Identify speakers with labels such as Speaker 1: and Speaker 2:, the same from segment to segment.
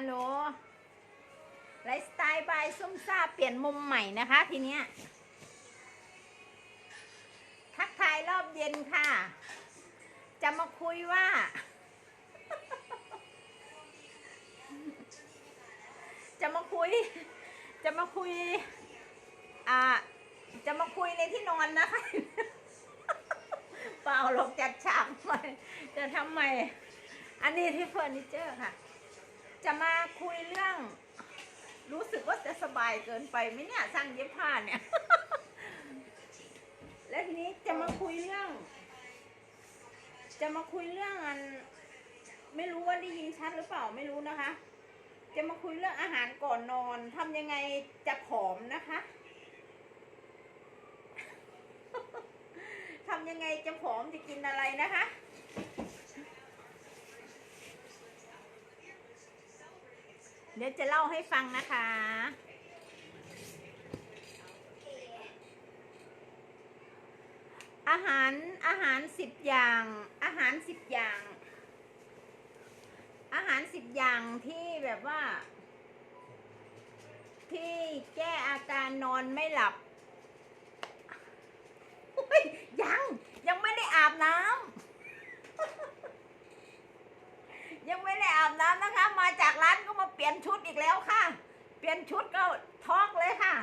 Speaker 1: ฮัลโหลไลฟ์สไตล์บายส้มซ่าเปลี่ยนมุมใหม่นะคะ ทีเนี้ย ทักทายรอบเย็นค่ะ จะมาคุยว่า จะมาคุย จะมาคุย อ่า จะมาคุยในที่นอนนะคะเปล่าหรอกจัดฉากใหม่จะทำใหม่ อันนี้ที่เฟอร์นิเจอร์ค่ะ จะมาคุยเรื่อง รู้สึกว่าจะสบายเกินไปไหมเนี่ยสร้างเย็บผ้าเนี่ย และทีนี้จะมาคุยเรื่อง จะมาคุยเรื่องอัน ไม่รู้ว่าได้ยินชัดหรือเปล่าไม่รู้นะคะ จะมาคุยเรื่องอาหารก่อนนอนทำยังไงจะผอมนะคะทำยังไงจะผอมจะกินอะไรนะคะ เดี๋ยวจะเล่าให้ฟังนะคะ อาหารอาหารสิบอย่าง อาหารสิบอย่าง อาหารสิบอย่างที่แบบว่า ที่แก้อาการนอนไม่หลับอุ๊ยยังยังไม่ได้อาบน้ำ ยังไม่ได้อาบน้ำนะคะ มาจากร้านก็มาเปลี่ยนชุดอีกแล้วค่ะ เปลี่ยนชุดก็ท้องเลยค่ะ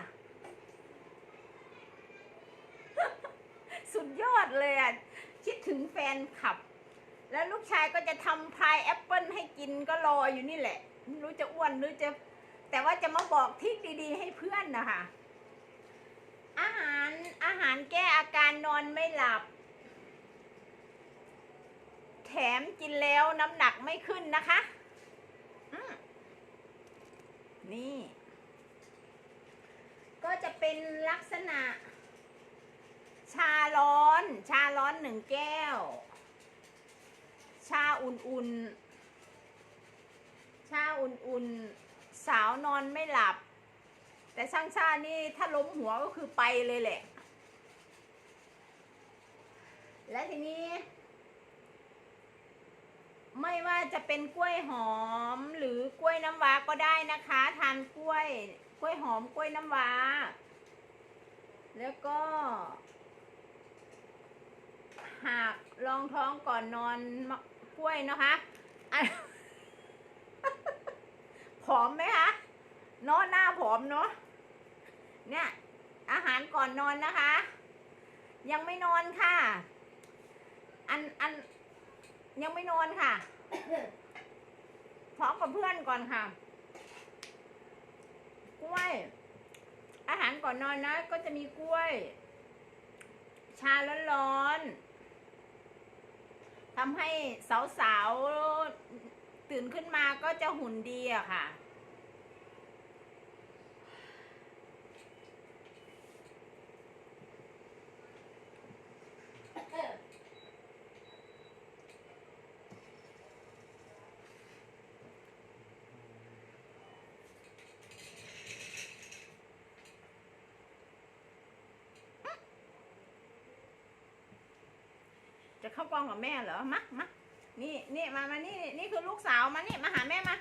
Speaker 1: สุดยอดเลยอะ คิดถึงแฟนขับ แล้วลูกชายก็จะทำพายแอปเปิลให้กินก็รออยู่นี่แหละไม่รู้จะอ้วนหรือจะ แต่ว่าจะมาบอกทิคดีๆ ให้เพื่อนนะคะอาหารอาหารแก้อาการนอนไม่หลับ แถมกินแล้วน้ำหนักไม่ขึ้นนะคะนี่ ก็จะเป็นลักษณะ ชาร้อน ชาร้อนหนึ่งแก้วาอุ่นๆ ชาอุ่นๆ สาวนอนไม่หลับ แต่ช่างชานี่ถ้าล้มหัวก็คือไปเลยแหละ และทีนี้ ไม่ว่าจะเป็นกล้วยหอมหรือกล้วยน้ำว้าก็ได้นะคะ ทานกล้วย กล้วยหอมกล้วยน้ำว้า แล้วก็หากรองท้องก่อนนอน กล้วยนะคะผอมไหมคะเนาะหน้าผอมเนาะเนี่ย อาหารก่อนนอนนะคะ ยังไม่นอนค่ะ อันอันยังไม่นอนค่ะพร้อมกับเพื่อนก่อนค่ะ กล้วย อาหารก่อนนอนนะ ก็จะมีกล้วย ชาร้อนๆ ทำให้สาวๆตื่นขึ้นมาก็จะหุ่นดีอะค่ะ จะเข้ากล้องกับแม่เหรอมามานี่นี่มามานี่นี่คือลูกสาวมานี่มาหาแม่มา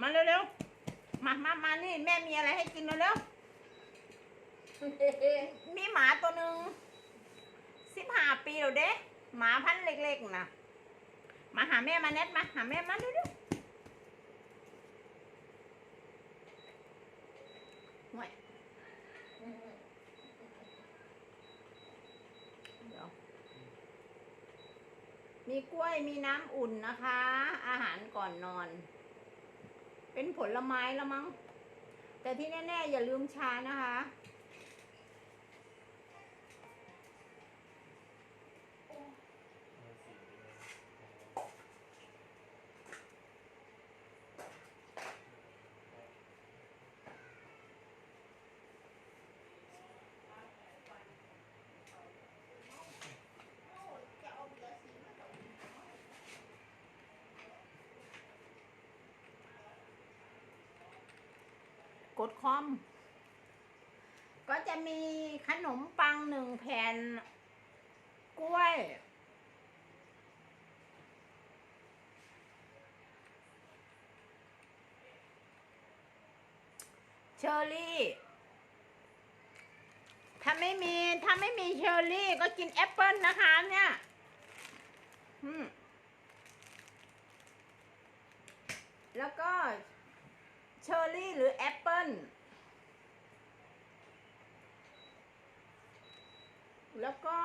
Speaker 1: มาเร็วๆมามามานี่แม่มีอะไรให้กินเร็วๆมีหมาตัวหนึ่งสิบห้าปีแล้วเด้หมาพันธุ์เล็กๆนะมาหาแม่มาเน็ตมาหาแม่มาเร็วๆห่วยเดี๋ยว มีกล้วยมีน้ำอุ่นนะคะ อาหารก่อนนอน เป็นผลไม้แล้วมั้ง แต่ที่แน่ ๆ อย่าลืมชานะคะ กดคอม ก็จะมีขนมปังหนึ่งแผ่น กล้วย เชอร์รี่ ถ้าไม่มี ถ้าไม่มีเชอร์รี่ก็กินแอปเปิลนะคะเนี่ยแล้วก็ เชอร์รี่หรือแอปเปิ้ลแล้วก็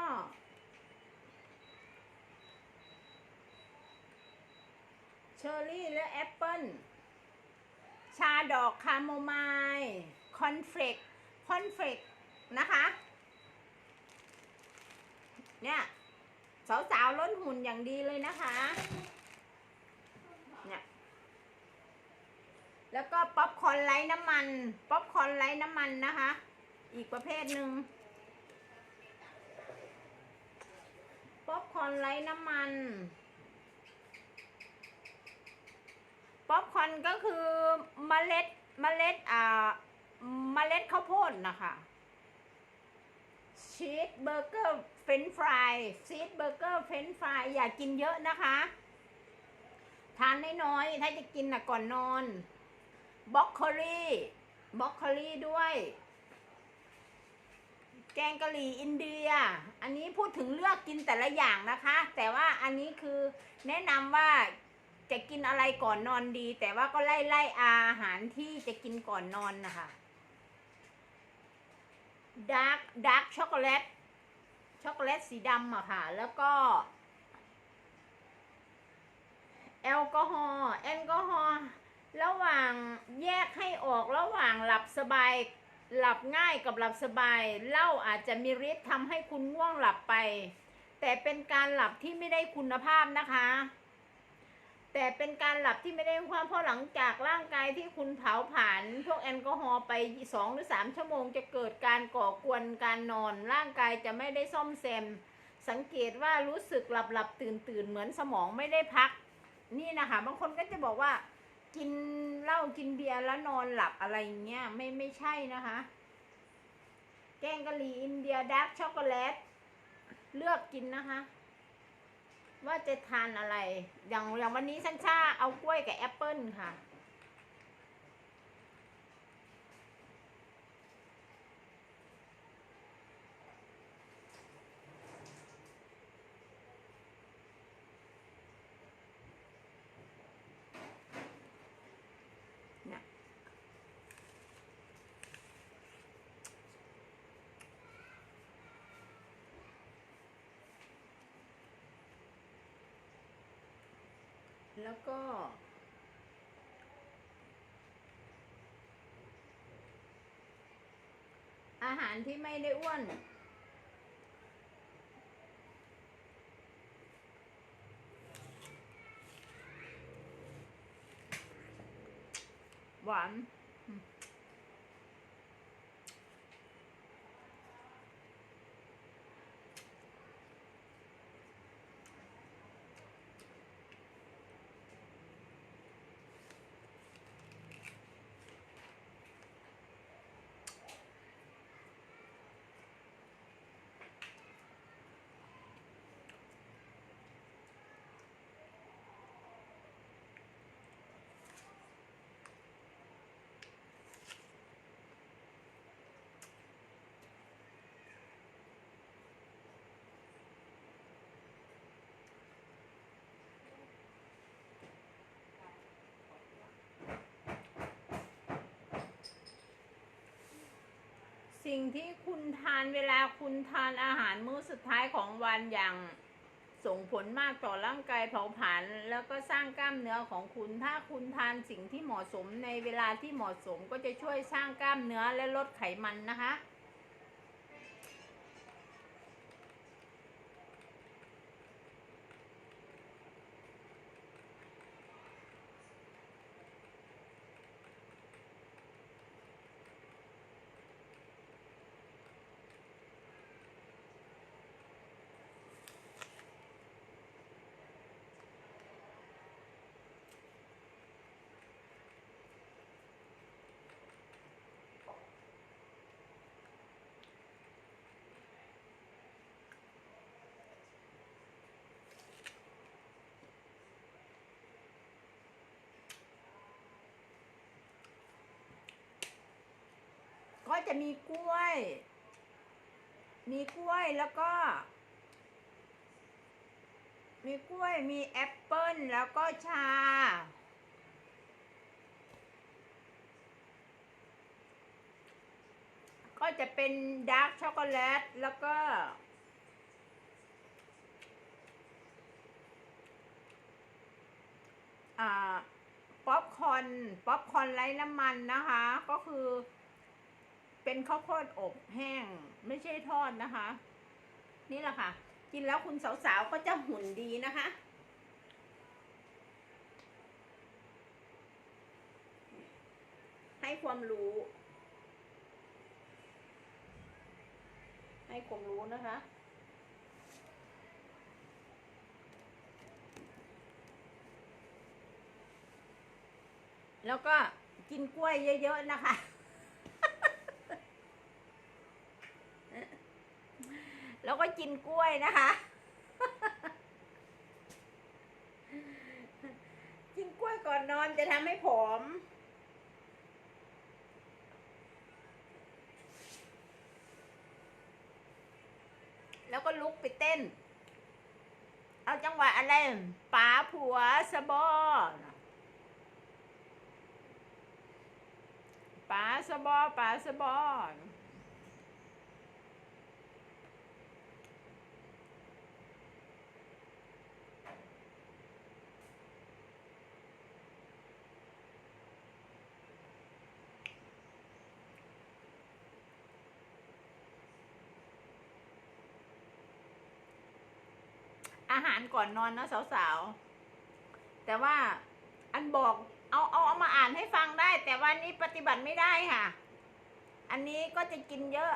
Speaker 1: เชอร์รี่และแอปเปิ้ลชาดอกคาโมไมล์คอนเฟลกคอนเฟลกนะคะ เนี่ย สาวๆล้นหุ่นอย่างดีเลยนะคะ เนี่ย แล้วก็ป๊อปคอนไร้น้ำมัน ป๊อปคอนไร้น้ำมันนะคะ อีกประเภทหนึ่งป๊อปคอนไร้น้ำมัน ป๊อปคอนก็คือเมล็ดเมล็ดอ่าเมล็ดข้าวโพดนะคะชีสเบอร์เกอร์เฟรนฟรายชีสเบอร์เกอร์เฟรนฟรายอย่ากินเยอะนะคะ ทานน้อยๆถ้าจะกินนะก่อนนอน บล็อกโคลีบล็อกโคลีด้วย แกงกะหรี่อินเดีย อันนี้พูดถึงเลือกกินแต่ละอย่างนะคะ แต่ว่าอันนี้คือแนะนำว่าจะกินอะไรก่อนนอนดี แต่ว่าก็ไล่ไล่อาหารที่จะกินก่อนนอนนะคะดาร์กดาร์กช็อกโกแลตช็อกโกแลตสีดำอะค่ะ แล้วก็ แอลกอฮอล์แอลกอฮอล์ ระหว่างแยกให้ออกระหว่างหลับสบายหลับง่ายกับหลับสบายเหล้าอาจจะมีฤทธิ์ทำให้คุณง่วงหลับไป แต่เป็นการหลับที่ไม่ได้คุณภาพนะคะ แต่เป็นการหลับที่ไม่ได้ความเพราะหลังจากร่างกายที่คุณเผาผลาญพวกแอลกอฮอล์ไปสองหรือสามชั่วโมงจะเกิดการก่อกวนการนอน ร่างกายจะไม่ได้ซ่อมแซม สังเกตว่ารู้สึกหลับหลับตื่นตื่นเหมือนสมองไม่ได้พัก นี่นะคะบางคนก็จะบอกว่า กินเหล้ากินเบียร์แล้วนอนหลับอะไรอย่างเงี้ยไม่ไม่ใช่นะคะ แกงกะหรี่อินเดียดาร์กช็อกโกแลตเลือกกินนะคะ ว่าจะทานอะไร อย่างอย่างวันนี้ฉันชาเอากล้วยกับแอปเปิลค่ะ แล้วก็ อาหารที่ไม่ได้อ้วน หวาน สิ่งที่คุณทานเวลาคุณทานอาหารมื้อสุดท้ายของวันอย่างส่งผลมากต่อร่างกายเผาผลาญแล้วก็สร้างกล้ามเนื้อของคุณ ถ้าคุณทานสิ่งที่เหมาะสมในเวลาที่เหมาะสมก็จะช่วยสร้างกล้ามเนื้อและลดไขมันนะคะ จะมีกล้วย มีกล้วยแล้วก็ มีกล้วยมีแอปเปิ้ลแล้วก็ชา ก็จะเป็นดาร์กช็อกโกแลตแล้วก็ป๊อปคอนป๊อปคอนไร้น้ำมันนะคะ ก็คือ เป็นข้าวโพดอบแห้ง ไม่ใช่ทอดนะคะ นี่แหละค่ะ กินแล้วคุณสาวๆก็จะหุ่นดีนะคะให้ความรู้ ให้ความรู้นะคะ แล้วก็กินกล้วยเยอะ ๆ นะคะ แล้วก็กินกล้วยนะคะ กินกล้วยก่อนนอนจะทำให้ผอมแล้วก็ลุกไปเต้น เอาจังหวะอะไรป๋าผัวสะบอป๋าสะบอป๋าสะบอ อาหารก่อนนอนนะสาวๆ แต่ว่าอันบอกเอาเอาเอามาอ่านให้ฟังได้ แต่วันนี้ปฏิบัติไม่ได้ค่ะ อันนี้ก็จะกินเยอะ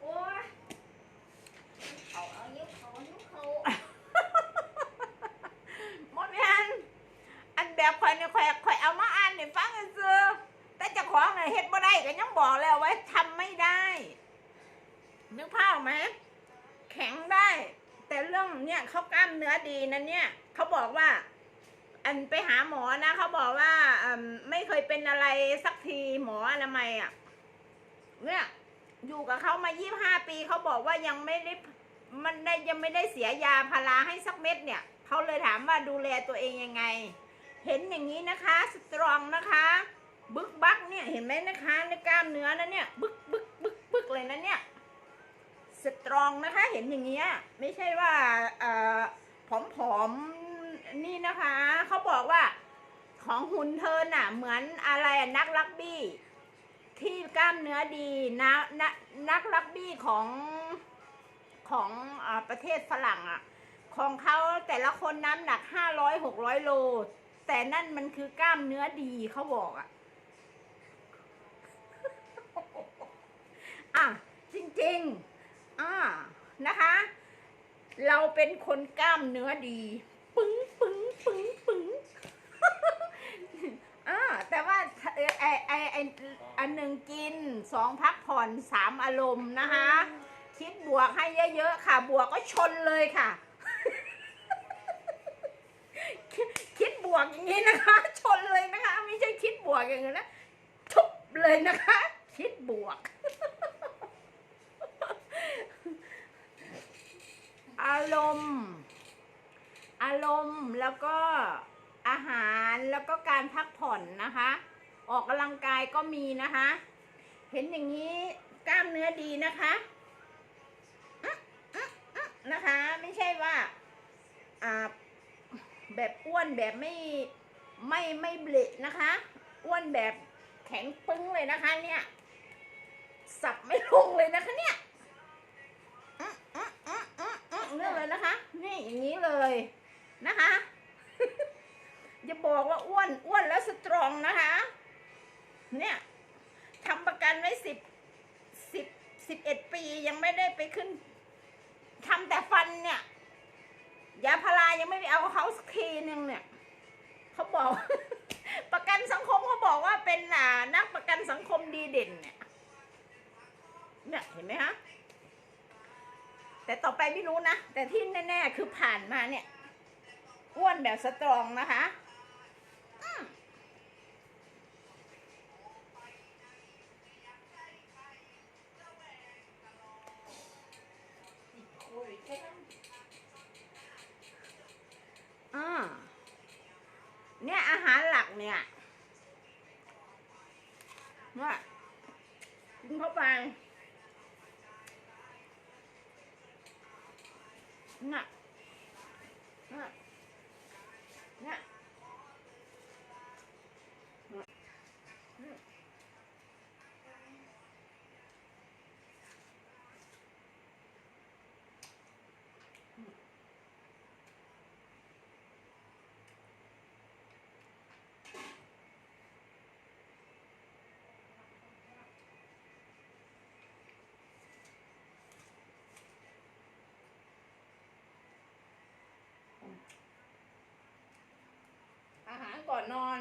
Speaker 2: โอ้ยเขาเอายุบเขายุบเขา
Speaker 1: หมดยันอันแบบข่อยเนี่ยข่อยข่อยเอามาอ่านเนี่ยฟังซื้อๆแต่เจะของเนี่ยเฮ็ดบ่ได้ก็ยังบอกแล้วว่าทำไม่ได้ นึกภาพออกไหม แข็งได้ แต่เรื่องเนี่ยเขากล้ามเนื้อ ดีนะเนี่ยเขาบอกว่า อันไปหาหมอนะเขาบอกว่าอไม่เคยเป็นอะไรสักทีหมออนามัยอะเนี่ยอยู่กับเขามายี่ห้าปีเขาบอกว่ายังไม่ได้มันได้ยังไม่ได้เสียยาพาราให้สักเม็ดเนี่ยเขาเลยถามว่าดูแลตัวเองยังไง เห็นอย่างนี้นะคะสตรองนะคะ บึกบักเนี่ยเห็นไหมนะคะในกล้ามเนื้อนะเนี่ยบึกบึกบึกบึกเลยนะเนี่ยสตรองนะคะเห็นอย่างเงี้ยไม่ใช่ว่าเอ่อ ผอมๆนี่นะคะเขาบอกว่าของหุ่นเธอน่ะ เหมือนอะไรนักรักบี้ ที่กล้ามเนื้อดีนะนะนักรักบี้ของของอประเทศฝรั่งอะ ของเขาแต่ละคนน้ำหนักห้าร้อยหกร้อยโล แต่นั่นมันคือกล้ามเนื้อดีเขาบอกอะอะจริง ๆอ่านะคะ เราเป็นคนกล้ามเนื้อดี ปึ้งปึ้งปึ้งปึ้งอ่าแต่ว่าไอไอไออันหนึ่งกินสองพักผ่อนสามอารมณ์นะคะ คิดบวกให้เยอะๆค่ะ บวกก็ชนเลยค่ะ คิดคิดบวกอย่างนี้นะคะ ชนเลยนะคะ ไม่ใช่คิดบวกอย่างนี้นะทุบเลยนะคะ คิดบวก อารมณ์ อารมณ์ แล้วก็อาหารแล้วก็การพักผ่อนนะคะ ออกกำลังกายก็มีนะคะ เห็นอย่างนี้กล้ามเนื้อดีนะคะนะคะ ไม่ใช่ว่าอ่าแบบอ้วนแบบไม่ไม่ไม่เบลนะคะ อ้วนแบบแข็งปึ้งเลยนะคะ เนี่ย สับไม่ลงเลยนะคะเนี่ยเนื้ออื้ออื้ออื้อเรื่องเลยนะคะ นี่อย่างนี้เลยนะคะ อย่าบอกว่าอ้วนอ้วนแล้วสตรองนะคะ เนี่ยทำประกันไว้สิบสิบสิบเอ็ดปียังไม่ได้ไปขึ้นทำแต่ฟันเนี่ยยาพารายังไม่ไปเอาเขาสักทีนึงเนี่ยเขาบอก ประกันสังคมเขาบอกว่าเป็นอ่านักประกันสังคมดีเด่นเนี่ยเนี่ยเห็นไหมฮะแต่ต่อไปไม่รู้นะ แต่ที่แน่ ๆ คือผ่านมาเนี่ย อ้วนแบบสตรองนะคะ ก่อนนอน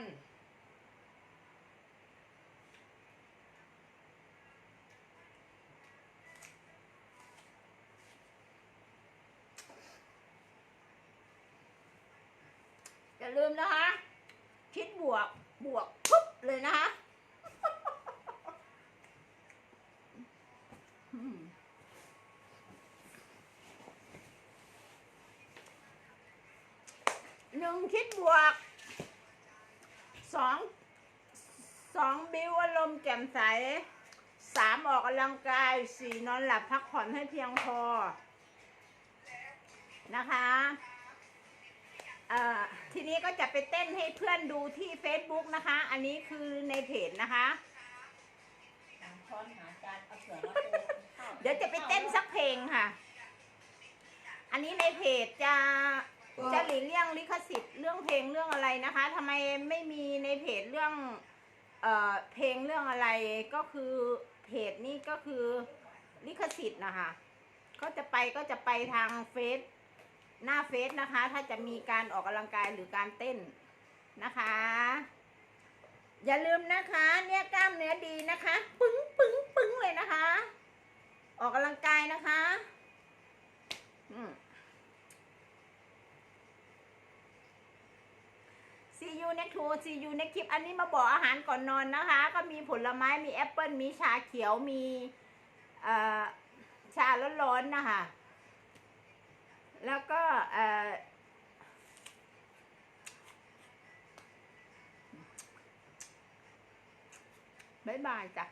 Speaker 1: อย่าลืมนะคะ คิดบวก บวกปุ๊บเลยนะคะหนึ่งคิดบวก สองสองบิวอารมณ์แจ่มใสสามออกกำลังกายสี่นอนหลับพักผ่อนให้เพียงพอ นะคะเอ่อทีนี้ก็จะไปเต้นให้เพื่อนดูที่ Facebook นะคะ อันนี้คือในเพจนะคะ
Speaker 2: เดี๋
Speaker 1: ยวจะไปเต้นสักเพลงค่ะ อันนี้ในเพจจะ จะหลีกเลี่ยงลิขสิทธิ์เรื่องเพลงเรื่องอะไรนะคะทำไมไม่มีในเพจเรื่องเอ่อเพลงเรื่องอะไรก็คือเพจนี้ก็คือลิขสิทธิ์นะคะก็จะไปก็จะไปทางเฟซหน้าเฟซนะคะ ถ้าจะมีการออกกำลังกายหรือการเต้นนะคะ อย่าลืมนะคะ เนี่ยกล้ามเนื้อดีนะคะ ปึ้งปึ้งปึ้งเลยนะคะ ออกกำลังกายนะคะ อืม See you next to see you next คลิปอันนี้มาบอกอาหารก่อนนอนนะคะ ก็มีผลไม้มีแอปเปิลมีชาเขียวมีชาร้อนๆนะคะแล้วก็บ๊ายบายจ้ะ